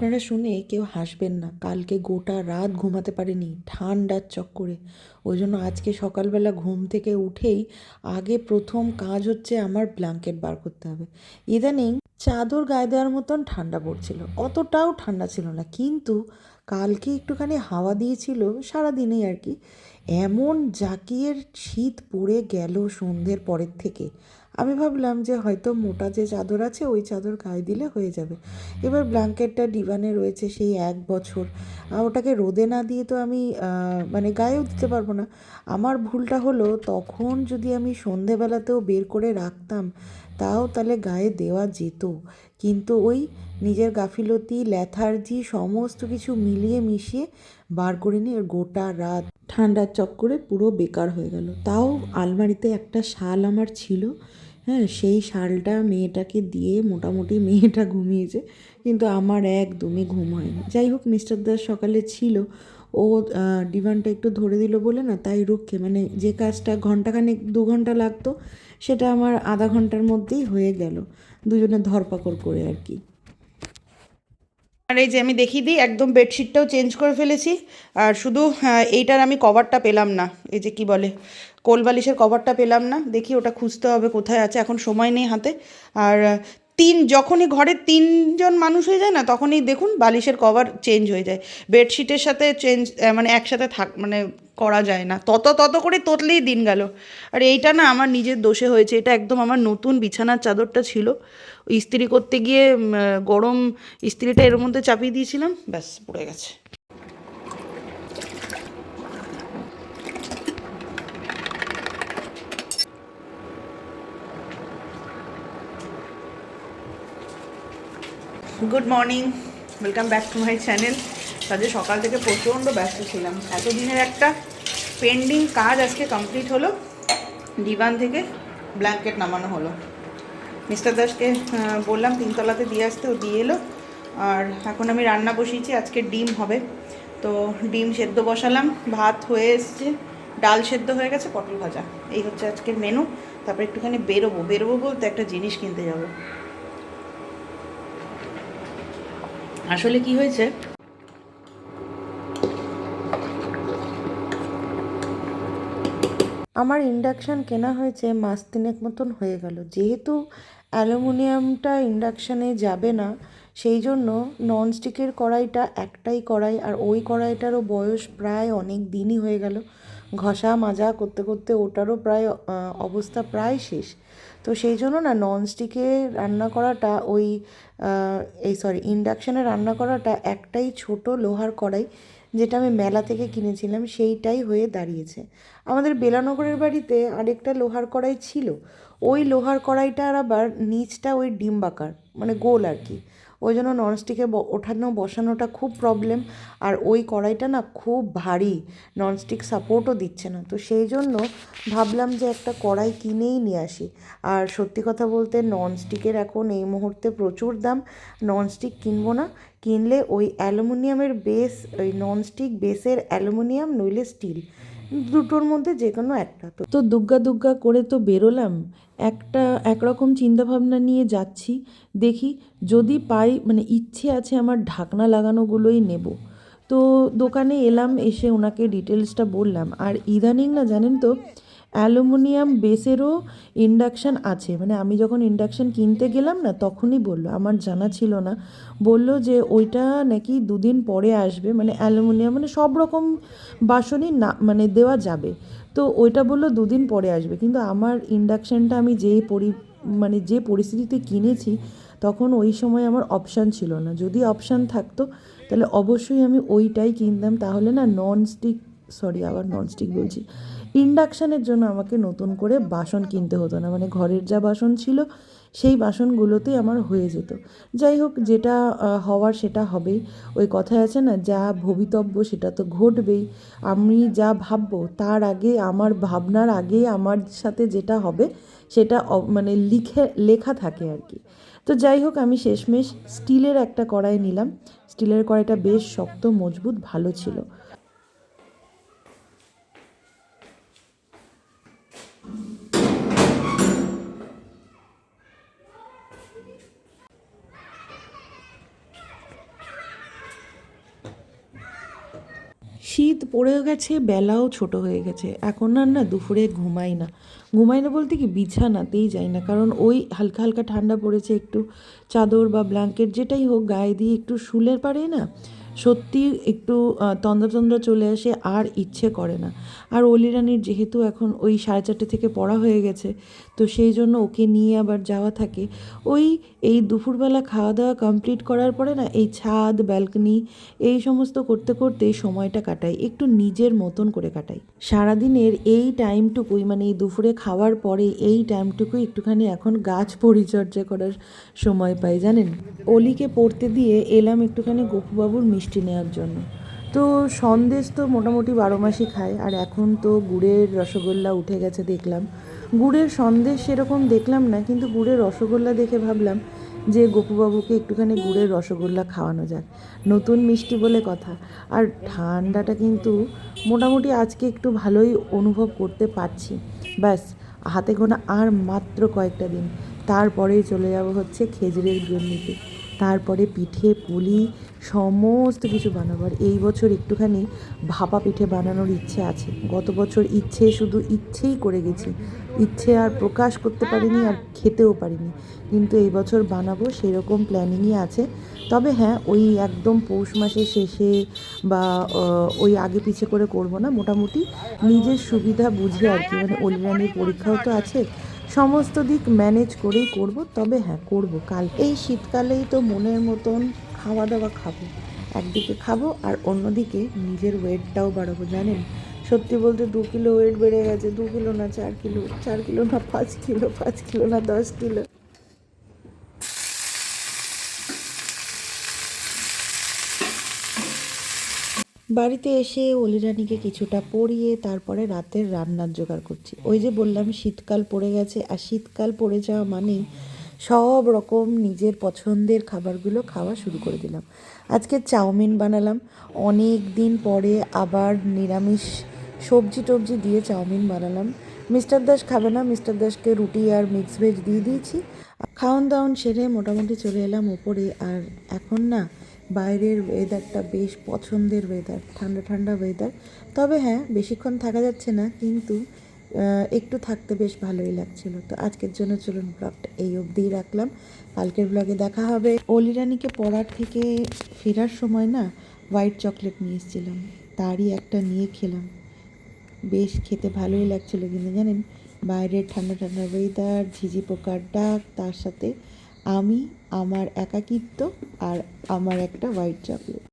আপনারা শুনে কেউ হাসবেন না। কালকে গোটা রাত ঘুমাতে পারেনি ঠান্ডার চক্করে। ওই জন্য আজকে সকালবেলা ঘুম থেকে উঠেই আগে প্রথম কাজ হচ্ছে আমার ব্ল্যাঙ্কেট বার করতে হবে। ইদানিং চাদর গায়ে দেওয়ার মতন ঠান্ডা পড়ছিল। অতটাও ঠান্ডা ছিল না। কিন্তু কালকে একটুখানি হাওয়া দিয়েছিল সারাদিনেই আর কি। এমন জাকিয়ের শীত পড়ে গেল সন্ধ্যের পরের থেকে। আমি ভাবলাম যে হয়তো মোটা যে চাদর আছে, ওই চাদর গায়ে দিলে হয়ে যাবে। এবার ব্ল্যাঙ্কেটটা ডিভানে রয়েছে সেই এক বছর। ওটাকে রোদে না দিয়ে তো আমি মানে গায়েও দিতে পারব না। আমার ভুলটা হলো তখন যদি আমি সন্ধেবেলাতেও বের করে রাখতাম, তাও তাহলে গায়ে দেওয়া যেত। কিন্তু ওই নিজের গাফিলতি, ল্যাথার্জি, সমস্ত কিছু মিলিয়ে মিশিয়ে বার করে নিয়ে গোটা রাত ঠান্ডার চক্করে পুরো বেকার হয়ে গেল। তাও আলমারিতে একটা শাল আমার ছিল হ্যাঁ সেই শালটা মেয়েটাকে দিয়ে মোটামুটি মেয়েটা ঘুমিয়েছে। কিন্তু আমার একদমই ঘুম হয়নি। যাই হোক, মিস্টার দাস সকালে ছিল। ও ডিভানটা একটু ধরে দিল বলে না, তাই রুক্ষে মানে যে কাজটা ঘন্টাখানেক, দু ঘণ্টা লাগতো, সেটা আমার আধা ঘণ্টার মধ্যেই হয়ে গেল। দুজনে ধরপাকড় করে আর কি। আর এই যে আমি দেখিয়ে দিই, একদম বেডশিটটাও চেঞ্জ করে ফেলেছি। আর শুধু এইটার আমি কভারটা পেলাম না। এই যে কি বলে কোল বালিশের কভারটা পেলাম না। দেখি ওটা খুঁজতে হবে কোথায় আছে। এখন সময় নেই হাতে। আর তিন, যখনই ঘরে তিনজন মানুষ হয়ে যায় না, তখনই দেখুন বালিশের কভার চেঞ্জ হয়ে যায়। বেডশিটের সাথে চেঞ্জ মানে একসাথে থাক মানে করা যায় না। তত তত করে ততলেই দিন গেল। আর এইটা না আমার নিজের দোষে হয়েছে। এটা একদম আমার নতুন বিছানার চাদরটা ছিল। ইস্ত্রি করতে গিয়ে গরম ইস্ত্রিটা এর মধ্যে চাপিয়ে দিয়েছিলাম, ব্যাস, পড়ে গেছে। Good morning welcome back to my channel আজকে সকাল থেকে প্রচণ্ড ব্যস্ত ছিলাম। এতদিনের একটা পেন্ডিং কাজ আজকে কমপ্লিট হলো। ডিভান থেকে ব্ল্যাঙ্কেট নামানো হলো। মিস্টার দাসকে বললাম তিনতলাতে দিয়ে আসতে, ও দিয়ে এলো। আর এখন আমি রান্না বসিয়েছি, আজকে ডিম হবে। তো ডিম সেদ্ধ বসালাম, ভাত হয়ে এসছে, ডাল সেদ্ধ হয়ে গেছে, পটল ভাজা। এই হচ্ছে আজকের মেনু তারপর একটুখানি বেরোবো। বেরোবো বলতে একটা জিনিস কিনতে যাব। আসলে কি হয়েছে? আমার ইন্ডাকশান কেনা হয়েছে মাস তিনেক মতন হয়ে গেল। যেহেতু অ্যালুমিনিয়ামটা ইন্ডাকশানে যাবে না, সেই জন্য ননস্টিকের কড়াইটা একটাই কড়াই, আর ওই কড়াইটারও বয়স প্রায় অনেক দিনই হয়ে গেল। ঘষা মাজা করতে করতে ওটারও প্রায় অবস্থা প্রায় শেষ। তো সেই জন্য না ননস্টিকে রান্না করাটা ওই এই সরি ইন্ডাকশানে রান্না করাটা একটাই ছোট লোহার কড়াই যেটা আমি মেলা থেকে কিনেছিলাম, সেইটাই হয়ে দাঁড়িয়েছে। আমাদের বেলানগরের বাড়িতে আরেকটা লোহার কড়াই ছিল। ওই লোহার কড়াইটার আবার নিচটা ওই ডিম্বাকার মানে গোল আর কি। ওই জন্য ননস্টিকে ওঠানো, বসানোটা খুব প্রবলেম আর ওই কড়াইটা না খুব ভারী, ননস্টিক সাপোর্টও দিচ্ছে না। তো সেই জন্য ভাবলাম যে একটা কড়াই কিনেই নিয়ে আসি। আর সত্যি কথা বলতে ননস্টিকের এখন এই মুহূর্তে প্রচুর দাম, ননস্টিক কিনবো না, কিনলে ওই অ্যালুমিনিয়ামের বেস ওই ননস্টিক বেসের অ্যালুমিনিয়াম, নইলে স্টিল দুটোর মধ্যে যে কোনো একটা তো। তো দুগ্গা দুগ্গা করে তো বেরোলাম, একটা, একরকম চিন্তাভাবনা নিয়ে যাচ্ছি, দেখি যদি পাই মানে ইচ্ছে আছে আমার ঢাকনা লাগানোগুলোই নেব। তো দোকানে এলাম, এসে ওনাকে ডিটেলসটা বললাম। আর ইদানিং না জানেন তো অ্যালুমিনিয়াম বেসেরও ইন্ডাকশান আছে। মানে আমি যখন ইন্ডাকশান কিনতে গেলাম না, তখনই বলল, আমার জানা ছিল না, বলল যে ওইটা নাকি দুদিন পরে আসবে। মানে অ্যালুমিনিয়াম মানে সব রকম বাসনই না মানে দেওয়া যাবে। তো ওইটা বলল দুদিন পরে আসবে। কিন্তু আমার ইন্ডাকশানটা আমি যে পরি মানে যে পরিস্থিতিতে কিনেছি, তখন ওই সময় আমার অপশান ছিল না। যদি অপশান থাকতো, তাহলে অবশ্যই আমি ওইটাই কিনতাম। তাহলে না নন স্টিক সরি আবার ননস্টিক বলছি ইন্ডাকশানের জন্য আমাকে নতুন করে বাসন কিনতে হতো না। মানে ঘরের যা বাসন ছিল, সেই বাসনগুলোতেই আমার হয়ে যেত। যাই হোক, যেটা হওয়ার সেটা হবেই। ওই কথায় আছে না, যা ভবিতব্য সেটা তো ঘটবেই। আমি যা ভাববো, তার আগে, আমার ভাবনার আগে, আমার সাথে যেটা হবে, সেটা মানে লিখে, লেখা থাকে আর কি। তো যাই হোক, আমি শেষমেশ স্টিলের একটা কড়াই নিলাম। স্টিলের কড়াইটা বেশ শক্ত, মজবুত, ভালো ছিল। শীত পড়েও গেছে, বেলাও ছোট হয়ে গেছে। এখন আর না দুপুরে ঘুমাই না। ঘুমাই না বলতে কি বিছানাতেই যাই না, কারণ ওই হালকা হালকা ঠান্ডা পড়েছে একটু। চাদর বা ব্ল্যাঙ্কেট যেটাই হোক, গায়ে দিয়ে একটু শুলের পারে না সত্যি একটু তন্দ্রা তন্দ্রা চলে আসে, আর ইচ্ছে করে না। আর অলি রানির যেহেতু এখন ওই সাড়ে চারটে থেকে পড়া হয়ে গেছে, তো সেই জন্য ওকে নিয়ে আবার যাওয়া থাকে। ওই, এই দুপুরবেলা খাওয়া দাওয়া কমপ্লিট করার পরে না, এই ছাদ ব্যালকনি এই সমস্ত করতে করতে সময়টা কাটাই, একটু নিজের মতন করে কাটাই। সারাদিনের এই টাইমটুকুই মানে এই দুপুরে খাওয়ার পরে এই টাইমটুকুই একটুখানি এখন গাছ পরিচর্যা করার সময় পাই, জানেন? অলিকে পড়তে দিয়ে এলাম একটুখানি গপুবাবুর মিষ্টি নেওয়ার জন্য। তো সন্দেশ তো মোটামুটি বারো মাসই খায়, আর এখন তো গুড়ের রসগোল্লা উঠে গেছে দেখলাম। গুড়ের সন্দেশ সেরকম দেখলাম না, কিন্তু গুড়ের রসগোল্লা দেখে ভাবলাম যে গোপুবাবুকে একটুখানি গুড়ের রসগোল্লা খাওয়ানো যাক। নতুন মিষ্টি বলে কথা। আর ঠান্ডাটা কিন্তু মোটামুটি আজকে একটু ভালোই অনুভব করতে পারছি। ব্যাস, হাতে গোনা আর মাত্র কয়েকটা দিন। তারপরেই চলে যাব হচ্ছে খেজুরের গুড় নিতে তারপরে পিঠে, পুলি, সমস্ত কিছু বানাবো। আর এই বছর একটুখানি ভাপা পিঠে বানানোর ইচ্ছে আছে। গত বছর ইচ্ছে, শুধু ইচ্ছেই করে গেছি। ইচ্ছে আর প্রকাশ করতে পারিনি আর খেতেও পারিনি। কিন্তু এই বছর বানাবো, সেরকম প্ল্যানিংই আছে। তবে হ্যাঁ ওই একদম পৌষ মাসের শেষে বা ওই আগে পিছে করে করব না, মোটামুটি নিজের সুবিধা বুঝে আর কি। মানে অলিরানির পরীক্ষাও তো আছে সমস্ত দিক ম্যানেজ করেই করব, তবে হ্যাঁ করব কাল। এই শীতকালেই তো মনের মতন খাওয়া দাওয়া খাব। একদিকে খাব আর অন্যদিকে নিজের ওয়েটটাও বাড়াবো, জানেন? সত্যি বলতে দু কিলো ওয়েট বেড়ে গেছে, দু কিলো না চার কিলো চার কিলো না পাঁচ কিলো পাঁচ কিলো না দশ কিলো। বাড়িতে এসে অলিরানিকে কিছুটা পরিয়ে তারপরে রাতের রান্নার জোগাড় করছি। ওই যে বললাম, শীতকাল পড়ে গেছে। আর শীতকাল পড়ে যাওয়া মানেই সব রকম নিজের পছন্দের খাবারগুলো খাওয়া শুরু করে দিলাম। আজকে চাউমিন বানালাম। অনেক দিন পরে আবার নিরামিষ সবজি টবজি দিয়ে চাউমিন বানালাম। মিস্টার দাস খাবে না। মিস্টার দাসকে রুটি আর মিক্স ভেজ দিয়ে দিয়েছি। খাওয়ান দাওয়ান সেরে মোটামুটি চলে এলাম ওপরে। আর এখন না বাইরের ওয়েদারটা বেশ পছন্দের ওয়েদার ঠান্ডা ঠান্ডা ওয়েদার তবে হ্যাঁ বেশিক্ষণ থাকা যাচ্ছে না, কিন্তু একটু থাকতে বেশ ভালোই লাগছিল। তো আজকের জন্য চলুন ব্লগটা এই অবধিই রাখলাম। কালকের ব্লগে দেখা হবে। অলিরানিকে পড়ার থেকে ফেরার সময় না হোয়াইট চকলেট নিয়ে এসেছিলাম। তারই একটা নিয়ে খেলাম। বেশ খেতে ভালোই লাগছিল কিন্তু জানেন, বাইরের ঠান্ডা ঠান্ডা ওয়েদার ঝিঝি পোকার ডাক, তার সাথে আমি আমার একাকিত্ব আর আমার একটা হোয়াইট চকলেট